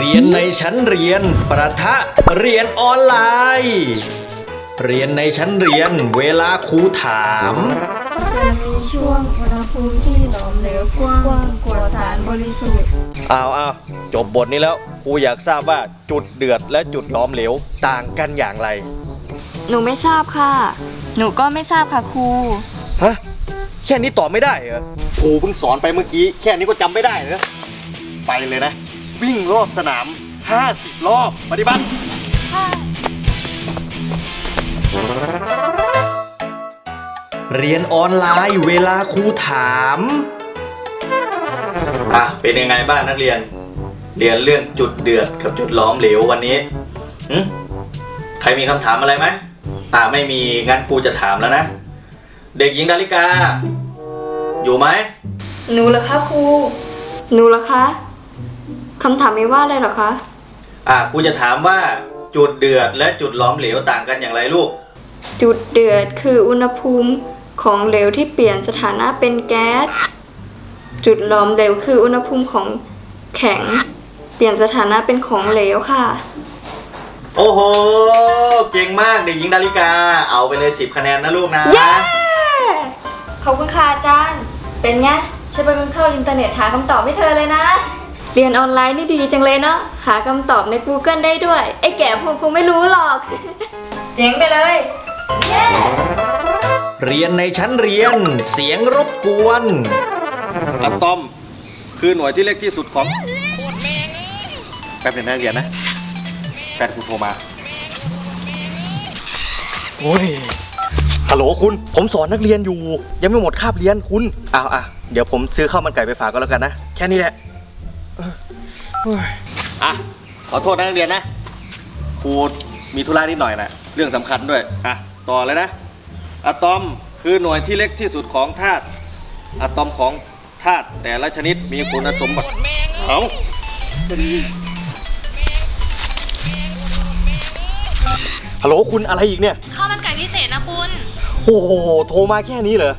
เรียนในชั้นเรียน ประทะเรียนออนไลน์ เรียนในชั้นเรียน เวลาครูถาม จะมีช่วงอุณหภูมิที่หลอมเหลวกว้างกว่าสารบริสุทธิ์อ้าวอ้าวจบบทนี้แล้วครูอยากทราบว่าจุดเดือดและจุดหลอมเหลวต่างกันอย่างไร หนูไม่ทราบค่ะ หนูก็ไม่ทราบค่ะครู ฮะ แค่นี้ตอบไม่ได้เหรอครูเพิ่งสอนไปเมื่อกี้ แค่นี้ก็จำไม่ได้เหรอ ไปเลยนะ วิ่งรอบสนาม 50 รอบ ปฏิบัติ เรียนออนไลน์เวลาครูถาม อะ เป็นยังไงบ้างนักเรียน เรียนเรื่องจุดเดือดกับจุดหล้อมเหลววันนี้หึใครมีคำถามอะไรไหมอ่าไม่มี งั้นครูจะถามแล้วนะ เด็กหญิงดาริกา อยู่ไหม หนูเหรอคะครู หนูเหรอคะ คำถามไม่ว่าอะไรเหรอคะ อ่าครูจะถามว่าจุดเดือดและจุดหล้อมเหลวต่างกันอย่างไรลูก จุดเดือดคืออุณหภูมิของเหลวที่เปลี่ยนสถานะเป็นแก๊ส จุดหลอมเหลวคืออุณหภูมิของแข็ง เปลี่ยนสถานะเป็นของเหลวค่ะ โอ้โห เก่งมากเด็กหญิงดาริกา เอาไปเลย10คะแนนนะลูกนะ เย้ ขอบคุณค่ะอาจารย์ เป็นไงฉันเป็นคนเข้าอินเทอร์เน็ตหาคำตอบให้เธอเลยนะ เรียนออนไลน์นี่ดีจังเลยเนาะหาคำตอบใน Google ได้ด้วย ไอ้แก่พวกคงไม่รู้หรอก เจ๋งไปเลย เย้เรียนในชั้นเรียน เสียงรบกวน อะตอม คือหน่วยที่เล็กที่สุดของแป๊บหนึงนะเรียนนะแฟนคุณโทรมา โอ้ย ฮัลโหลคุณ ผมสอนนักเรียนอยู่ ยังไม่หมดคาบเรียนคุณอ้าวอะ เดี๋ยวผมซื้อข้าวมันไก่ไปฝากก็แล้วกันนะ แค่นี้แหละเออโอ้ยอะขอโทษนะนักเรียนนะครูมีธุระนิดหน่อยนะเรื่องสำคัญด้วยอะต่อเลยนะอะตอมคือหน่วยที่เล็กที่สุดของธาตุอะตอมของธาตุแต่ละชนิดมีคุณสมบัติเอาฮัลโหลคุณอะไรอีกเนี่ย ข้าวมันไก่พิเศษนะคุณ โอ้โห โทรมาแค่นี้เหรอ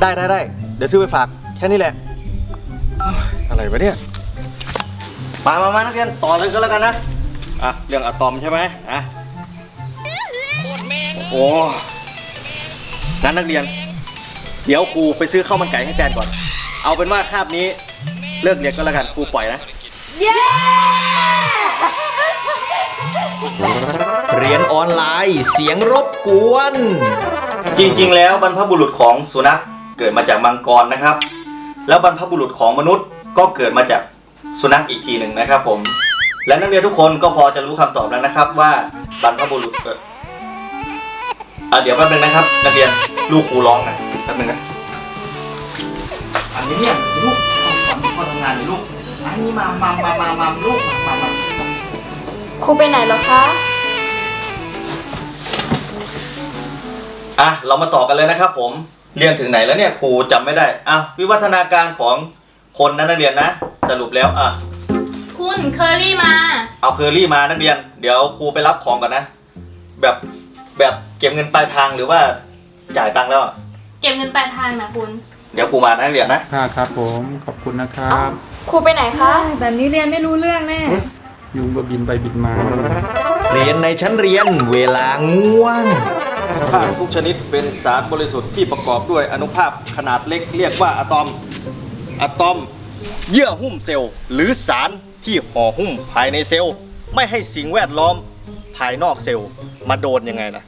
ได้ได้ได้ เดี๋ยวซื้อไปฝาก แค่นี้แหละเฮ้ยอะไรวะเนี่ย มามามานักเรียนต่อเลยก็แล้วกันนะ อะ เรื่องอะตอมใช่ไหมอะโอ้งั้นนักเรียน เดี๋ยวครูไปซื้อข้าวมันไก่ให้แฟนก่อน เอาเป็นว่าคาบนี้เลิกเรียนก็แล้วกันครูปล่อยนะ เย้เรียนออนไลน์เสียงรบกวน จริงๆ แล้วบรรพบุรุษของสุนัขเกิดมาจากมังกรนะครับ แล้วบรรพบุรุษของมนุษย์ก็เกิดมาจาก สุนัขอีกทีหนึ่งนะครับผม และนักเรียนทุกคนก็พอจะรู้คำตอบแล้วนะครับ ว่าบรรพบุรุษเอ่ออะเดี๋ยวแป๊บนึงนะครับ นักเรียนลูกครูร้องนะแป๊บนึงนะอันนี้เนี่ยลูกเอาก่อนพ่อทำงานอยู่ลูกอันนี้มามามามามาลูกมามามาครูไปไหนเหรอคะอะเรามาต่อกันเลยนะครับ ผมเรียนถึงไหนแล้วเนี่ยครูจำไม่ได้อะวิวัฒนาการของคนนะนักเรียนนะ สรุปแล้วอะคุณเคอรี่มา เอาเคอรี่มานักเรียน เดี๋ยวครูไปรับของก่อนนะ แบบแบบเก็บเงินปลายทางหรือว่าจ่ายตังค์แล้วอะเก็บเงินปลายทางนะคุณเดี๋ยวครูมานะนักเรียนนะ ค่ะครับผมขอบคุณนะครับ ครูไปไหนคะ แบบนี้เรียนไม่รู้เรื่องแน่ ยุงก็บินไปบินมา เรียนในชั้นเรียนเวลาง่วง ธาตุทุกชนิดเป็นสารบริสุทธิ์ที่ประกอบด้วยอนุภาคขนาดเล็กเรียกว่าอะตอม อะตอม เยื่อหุ้มเซลล์ หรือสารที่ห่อหุ้มภายในเซลล์ ไม่ให้สิ่งแวดล้อมภายนอกเซลล์มาโดนยังไงนะ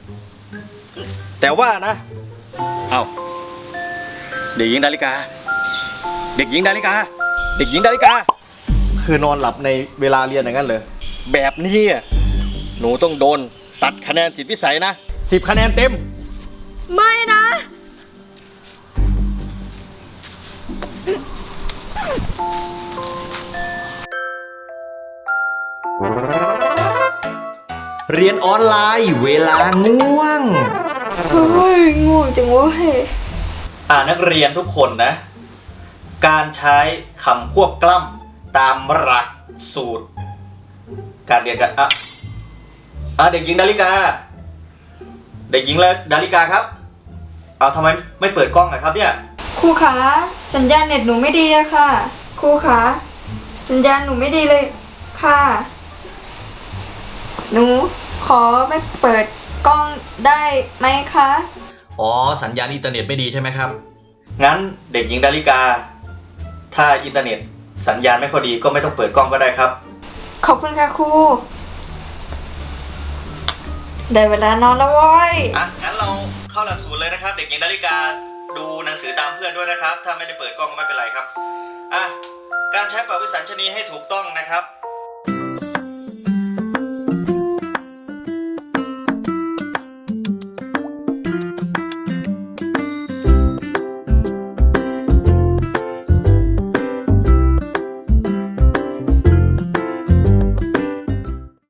แต่ว่านะเอาเด็กหญิงดาริกา เด็กหญิงดาริกา เด็กหญิงดาริกา คือนอนหลับในเวลาเรียนอย่างนั้นเลยแบบนี้หนูต้องโดน ตัดคะแนนจิตวิสัยนะสิบคะแนนเต็ม ไม่นะ เรียนออนไลน์เวลาง่วง เฮ้ยง่วงจังเว้ยอ่านักเรียนทุกคนนะ การใช้คำควบกล้ำตามหลักสูตร การเรียนกันอะอะเด็กหญิงดาริกา เด็กหญิงและดาริกาครับเอาทำไมไม่เปิดกล้องอะครับเนี่ย ครูคะสัญญาณเน็ตหนูไม่ดีอะค่ะ ครูคะสัญญาณหนูไม่ดีเลยค่ะ หนูขอไม่เปิดกล้องได้ไหมคะ อ๋อ สัญญาณอินเทอร์เน็ตไม่ดีใช่ไหมครับ งั้นเด็กหญิงดาริกา ถ้าอินเทอร์เน็ต สัญญาณไม่ค่อยดีก็ไม่ต้องเปิดกล้องก็ได้ครับ ขอบคุณค่ะครู ได้เวลานอนแล้วเว้ย อะ งั้นเราเข้าหลักสูตรเลยนะครับ เด็กหญิงดาริกาดูหนังสือตามเพื่อนด้วยนะครับ ถ้าไม่ได้เปิดกล้องก็ไม่เป็นไรครับ อะ การใช้ปรับวิสัญชนีให้ถูกต้องนะครับ